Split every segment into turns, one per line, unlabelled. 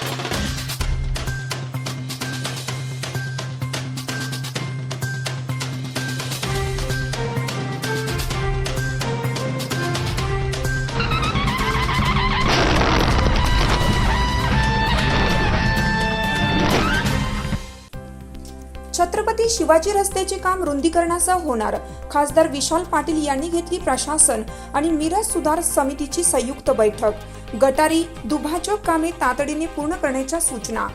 Thank you. Chhatrapati Shivaji रस्त्याचे काम रुंदीकरणासह होणार. खासदार विशाल पाटील यांनी घेतली प्रशासन आणि मिरज सुधार समितीची संयुक्त बैठक. गटारी दुभाजक कामे तातडीने पूर्ण करण्याच्या सूचना.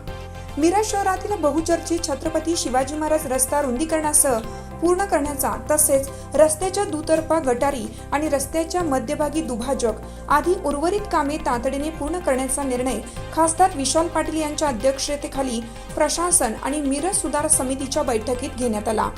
मिरज शहरातील बहुचर्चित छत्रपती शिवाजी महाराज रस्ता रुंदीकरणासह पूर्ण करण्याचा तसेच रस्त्याच्या दुतर्फा गटारी आणि रस्त्याच्या मध्यभागी दुभाजक आदी उर्वरित कामे तातडीने पूर्ण करण्याचा निर्णय खासदार विशाल पाटील यांच्या अध्यक्षतेखाली प्रशासन आणि मिरज सुधार समितीच्या बैठकीत घेण्यात आला.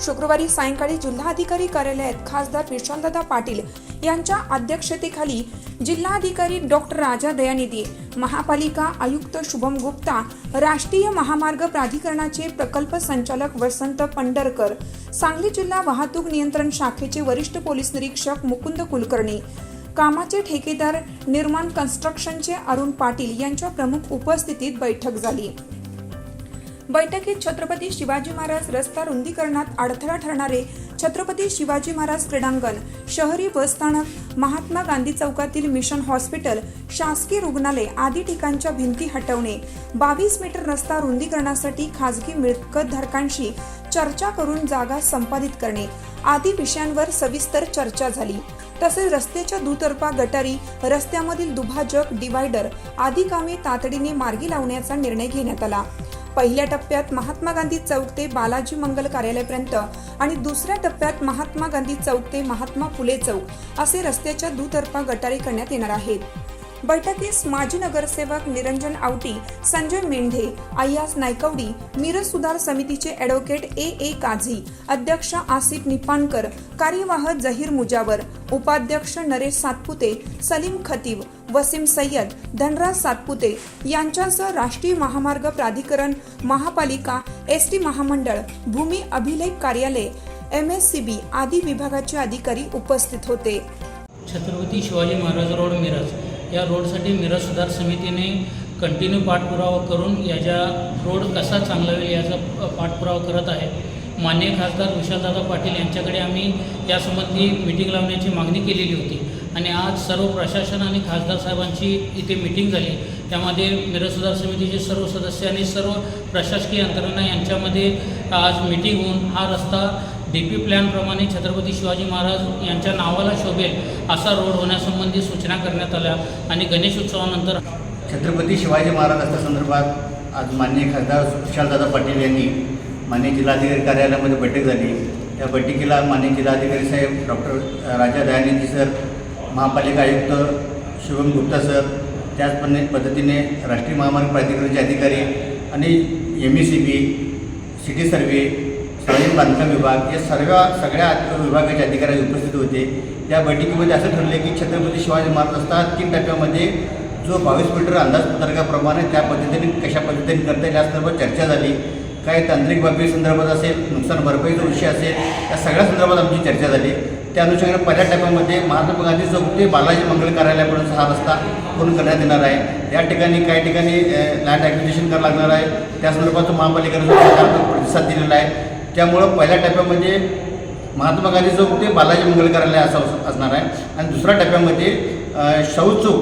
शुक्रवारी सायंकाळी जिल्हाधिकारी कार्यालयात खासदार विशालदादा पाटील यांच्या अध्यक्षतेखाली जिल्हाधिकारी डॉक्टर राजा दयानिधी महापालिका आयुक्त शुभम गुप्ता राष्ट्रीय महामार्ग प्राधिकरणाचे प्रकल्प संचालक वसंत पंढरकर सांगली जिल्हा वाहतूक नियंत्रण शाखेचे वरिष्ठ पोलीस निरीक्षक मुकुंद कुलकर्णी कामाचे ठेकेदार निर्माण कन्स्ट्रक्शनचे अरुण पाटील यांच्या प्रमुख उपस्थितीत बैठक झाली. बैठकीत छत्रपती शिवाजी महाराज रस्ता रुंदीकरणात अडथळा ठरणारे छत्रपती शिवाजी महाराज क्रीडांगण शहरी बसस्थानक महात्मा गांधी चौकातील मिशन हॉस्पिटल शासकीय रुग्णालय आदी ठिकाणच्या भिंती हटवणे बावीस मीटर रस्ता रुंदीकरणासाठी खासगी मिळकतधारकांशी चर्चा करून जागा संपादित करणे आदी विषयांवर सविस्तर चर्चा झाली. तसेच रस्त्याच्या दुतर्फा गटारी रस्त्यामधील दुभाजक डिवायडर आदी कामे तातडीने मार्गी लावण्याचा निर्णय घेण्यात आला. पहिल्या टप्प्यात महात्मा गांधी चौक ते बालाजी मंगल कार्यालयापर्यंत आणि दुसऱ्या टप्प्यात महात्मा गांधी चौक ते महात्मा फुले चौक असे रस्त्याच्या दुतर्फा गटारी करण्यात येणार आहेत. बैठकीस माजी नगरसेवक निरंजन आवटी संजय मेंढे अय्यास नायकवडी मिरज सुधार समितीचे ॲडव्होकेट ए. ए. काझी अध्यक्ष आसिफ निपाणकर कार्यवाह जहीर मुजावर उपाध्यक्ष नरेश सातपुते सलीम खतीब वसीम सय्यद धनराज सातपुते यांच्यासह राष्ट्रीय महामार्ग प्राधिकरण महापालिका एस टी महामंडळ भूमी अभिलेख कार्यालय एम एस सी बी आदी विभागाचे अधिकारी उपस्थित होते.
छत्रपती शिवाजी महाराज रोड मिरज. या रोडसाठी मिरज सुधार समितीने कंटिन्यू पाठपुरावा करून याच्या रोड कसा चांगला होईल याचा पाठपुरावा करत आहे. मान्य खासदार विशालदादा पाटील यांच्याकडे आम्ही यासंबंधी मीटिंग लावण्याची मागणी केलेली होती. आणि आज सर्व प्रशासन आणि खासदार साहेबांची इथे मिटिंग झाली. त्यामध्ये मिरज सुधार समितीचे सर्व सदस्य आणि सर्व प्रशासकीय यंत्रणा यांच्यामध्ये आज मिटिंग होऊन हा रस्ता डी पी प्लॅनप्रमाणे छत्रपती शिवाजी महाराज यांच्या नावाला शोभेल असा रोड होण्यासंबंधी सूचना करण्यात आल्या आणि गणेश उत्सवानंतर
छत्रपती शिवाजी महाराज संदर्भात आज माननीय खासदार विशालदादा पाटील यांनी माननीय जिल्हाधिकारी कार्यालयामध्ये बैठक झाली. त्या बैठकीला माननीय जिल्हाधिकारी साहेब डॉक्टर राजा दयानंदी सर महापालिका आयुक्त शुभम गुप्ता सर त्याचप्रमाणे पद्धतीने राष्ट्रीय महामार्ग प्राधिकरणाचे अधिकारी आणि M E C B city survey सार्वजनिक बांधकाम विभाग या सर्व सगळ्या विभागाचे अधिकारी उपस्थित होते. या बैठकीमध्ये असं ठरले की छत्रपती शिवाजी महाराज असतात तीन टप्प्यामध्ये जो बावीस मीटर अंदाजपत्रकाप्रमाणे त्या पद्धतीने कशा पद्धतीने करता येईल या संदर्भात चर्चा झाली. काही तांत्रिक बाबी संदर्भात असेल नुकसान भरपाईचा विषय असेल या सगळ्या संदर्भात आमची चर्चा झाली. त्या अनुषंगाने पहिल्या टप्प्यामध्ये महात्मा गांधी चौक ते बालाजी मंगल कार्यालयापर्यंत हा रस्ता पूर्ण करण्यात येणार आहे. या ठिकाणी काही ठिकाणी लँड ॲक्विजिशन करावं लागणार आहे. त्या संदर्भात महापालिकेने प्रतिसाद दिलेला आहे. त्यामुळं पहिल्या टप्प्यामध्ये महात्मा गांधी चौक ते बालाजी मंगल कार्यालय असं अस- असणार आहे. आणि दुसऱ्या टप्प्यामध्ये अ, शाहू चौक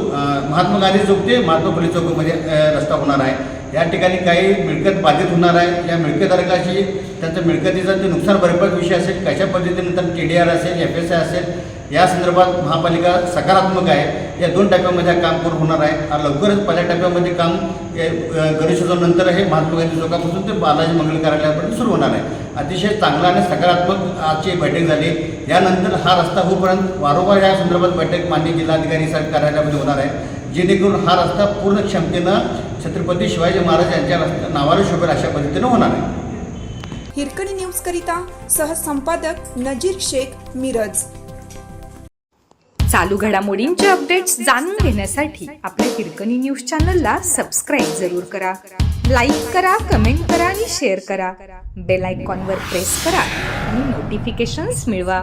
महात्मा गांधी चौक ते महात्मा फुले चौकमध्ये रस्ता होणार आहे. या ठिकाणी काही मिळकत बाधित होणार आहे. या मिळकतधारकाशी त्यांच्या मिळकतीचा ते नुकसान भरपाई विषय असेल कशा पद्धतीने तर टी डी आर असेल एफ एस आय असेल या संदर्भात महापालिका सकारात्मक आहे. या दोन टप्प्यामध्ये हा काम पूर्ण होणार आहे. आणि लवकरच पहिल्या टप्प्यामध्ये काम गणेशोत्सवानंतर हे महात्मा गांधी चौकापासून ते बालाजी मंगल कार्यालयापर्यंत सुरू होणार आहे. अतिशय चांगला आणि सकारात्मक आजची बैठक झाली. यानंतर हा रस्ता होईपर्यंत वारंवार या संदर्भात बैठक माननीय जिल्हाधिकारी साहेब कार्यालयामध्ये होणार आहे. जेणेकरून हा रस्ता पूर्ण क्षमतेनं छत्रपती शिवाजी महाराज यांच्या रस्त्या नावाला शोभेल अशा पद्धतीनं होणार आहे.
हिरकणी न्यूज करिता सहसंपादक नजीर शेख मिरज.
चालू घडामोडींचे अपडेट्स जाणून घेण्यासाठी आपल्या हिरकणी न्यूज चॅनलला सबस्क्राईब जरूर करा. लाईक करा कमेंट करा आणि शेअर करा. बेल आयकॉनवर प्रेस करा आणि नोटिफिकेशन्स मिळवा.